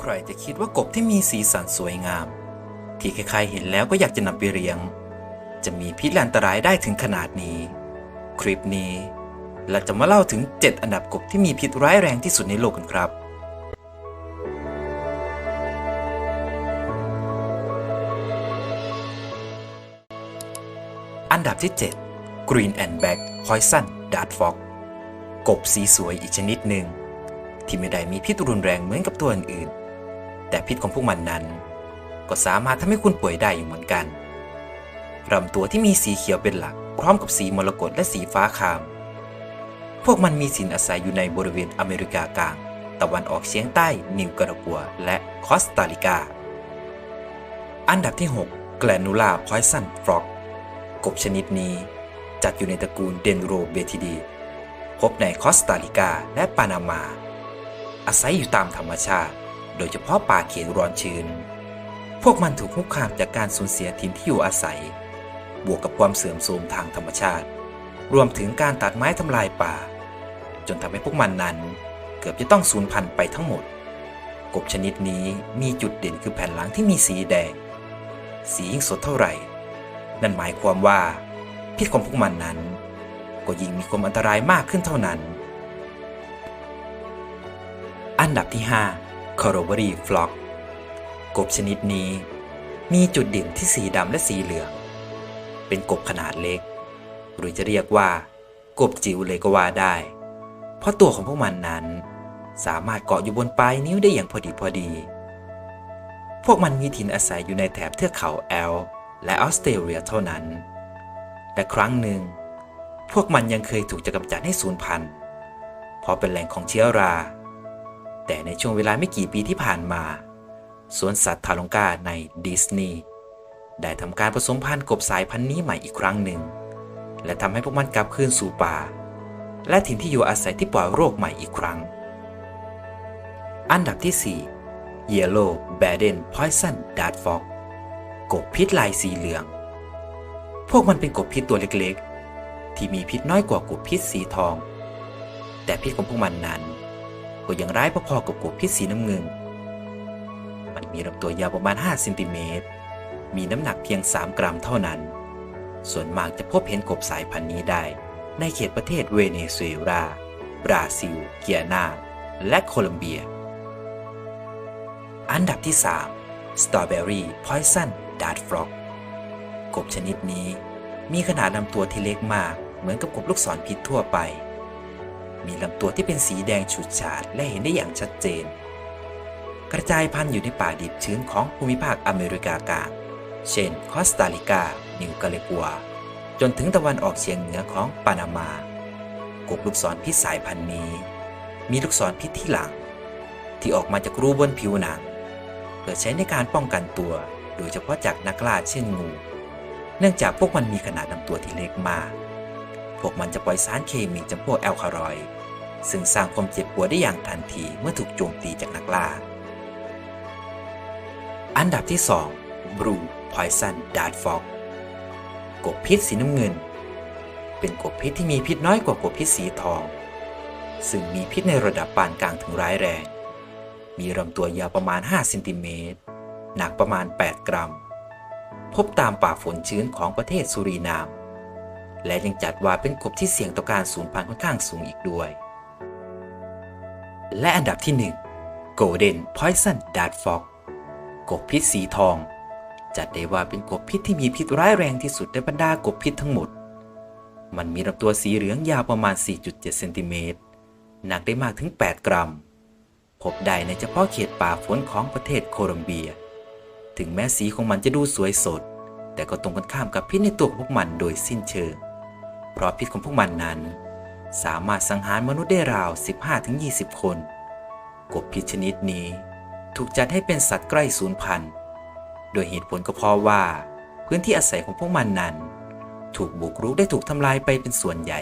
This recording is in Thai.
ใครจะคิดว่ากบที่มีสีสันสวยงาม ที่ใครๆเห็นแล้วก็อยากจะนำไปเลี้ยง จะมีพิษและอันตรายได้ถึงขนาดนี้ คลิปนี้เราจะมาเล่าถึง 7 อันดับกบที่มีพิษร้ายแรงที่สุดในโลกกันครับ อันดับที่ 7 Green and Black Poison Dart Fox กบสีสวยอีกชนิดหนึ่งที่ไม่ได้มีพิษรุนแรงเหมือนกับตัวอื่น แต่พิษของพวกมันนั้น ก็สามารถทำให้คุณป่วยได้อยู่เหมือนกันลำตัวที่มีสีเขียวเป็นหลัก พร้อมกับสีมรกตและสีฟ้าคาม พวกมันมีสินอาศัยอยู่ในบริเวณอเมริกากลาง ตะวันออกเฉียงใต้ นิวการากัว และคอสตาริกา อันดับที่6 Granula Poison Frog กบชนิดนี้จัดอยู่ในตระกูลเดนโรเบทิดี พบในคอสตาริกาและปานามา อาศัยอยู่ตามธรรมชาติ โดยเฉพาะป่าเขตร้อนชื้น พวกมันถูกคุกคามจากการสูญเสียถิ่นที่อยู่อาศัย บวกกับความเสื่อมโทรมทางธรรมชาติ รวมถึงการตัดไม้ทำลายป่า จนทำให้พวกมันนั้น เกือบจะต้องสูญพันธุ์ไปทั้งหมด กบชนิดนี้มีจุดเด่นคือแผ่นหลังที่มีสีแดง สียิ่งสดเท่าไหร่ นั่นหมายความว่าพิษของพวกมันนั้น ก็ยิ่งมีความอันตรายมากขึ้นเท่านั้น อันดับที่ 5 c o r o b o r y Flock กบชนิดนี้มีจุดเด่นที่สีดำและสีเหลือง เป็นกบขนาดเล็ก หรือจะเรียกว่า กบจิ๋วเลยก็ว่าได้ เพราะตัวของพวกมันนั้น สามารถเกาะอยู่บนปลายนิ้วได้อย่างพอดีพอดี พวกมันมีถิ่นอาศัยอยู่ในแถบเทือกเขาแอล และออสเตรเลียเท่านั้นแต่ครั้งหนึ่ง พวกมันยังเคยถูกจะกำจัดให้สูญพันธุ์ เพราะเป็นแหล่งของเชื้อรา แต่ในช่วงเวลาไม่กี่ปีที่ผ่านมา สวนสัตว์ทาลงกาในดิสนีย์ได้ทำการผสมพันธุ์กบสายพันธุ์นี้ใหม่อีกครั้งหนึ่ง และทำให้พวกมันกลับคืนสู่ป่า และถิ่นที่อยู่อาศัยที่ปล่อยโรคใหม่อีกครั้ง อันดับที่ 4 Yellow b a d e n Poison Dart Fox กบพิษลายสีเหลือง พวกมันเป็นกบพิษตัวเล็กๆ ที่มีพิษน้อยกว่ากบพิษสีทอง แต่พิษของพวกมันนั้น ก็ยังร้ายพอๆกับกบพิษสีน้ำเงิน มันมีลำตัวยาวประมาณ 5 เซนติเมตร มีน้ำหนักเพียง 3 กรัมเท่านั้น ส่วนมากจะพบเห็นกบสายพันธุ์นี้ได้ ในเขตประเทศเวเนซุเอลา บราซิล เกียนา และโคลัมเบีย อันดับที่ 3 Strawberry Poison Dart Frog กบชนิดนี้มีขนาดลำตัวที่เล็กมากเหมือนกับกบลูกศรพิษทั่วไป มีลำตัวที่เป็นสีแดงฉูดฉาดและเห็นได้อย่างชัดเจน กระจายพันธุ์อยู่ในป่าดิบชื้นของภูมิภาคอเมริกากลาง เช่น คอสตาริกา นิวกาเลกัว จนถึงตะวันออกเฉียงเหนือของปานามา กบลูกศรพิษสายพันธุ์นี้ มีลูกศรพิษที่หลัง ที่ออกมาจากรูบนผิวหนังเพื่อใช้ในการป้องกันตัว โดยเฉพาะจากนักล่าเช่นงู เนื่องจากพวกมันมีขนาดลำตัวที่เล็กมาก พวกมันจะปล่อยสารเคมีจำพวกแอลคาลอยด์ซึ่งสร้างความเจ็บปวดได้อย่างทันทีเมื่อถูกโจมตีจากนักล่า อันดับที่2 Blue Poison Dart Fox กบพิษสีน้ำเงิน เป็นกบพิษที่มีพิษน้อยกว่ากบพิษสีทอง ซึ่งมีพิษในระดับปานกลางถึงร้ายแรง มีลำตัวยาวประมาณ 5 เซนติเมตร หนักประมาณ 8 กรัม พบตามป่าฝนชื้นของประเทศสุรีนาม และยังจัดว่าเป็นกบที่เสี่ยงต่อการสูญพันธุ์ค่อนข้างสูงอีกด้วย และอันดับที่ 1 Golden Poison Dart Fox กบพิษสีทอง จัดได้ว่าเป็นกบพิษที่มีพิษร้ายแรงที่สุดในบรรดากบพิษทั้งหมด มันมีลำตัวสีเหลืองยาวประมาณ 4.7 เซนติเมตร หนักได้มากถึง 8 กรัม พบได้ในเฉพาะเขตป่าฝนของประเทศโคลอมเบีย ถึงแม้สีของมันจะดูสวยสด แต่ก็ตรงกันข้ามกับพิษในตัวพวกมันโดยสิ้นเชิง เพราะพิษของพวกมันนั้น สามารถสังหารมนุษย์ได้ราว 15-20 คน กบพิษชนิดนี้ถูกจัดให้เป็นสัตว์ใกล้สูญพันธุ์ โดยเหตุผลก็เพราะว่า พื้นที่อาศัยของพวกมันนั้น ถูกบุกรุกได้ถูกทำลายไปเป็นส่วนใหญ่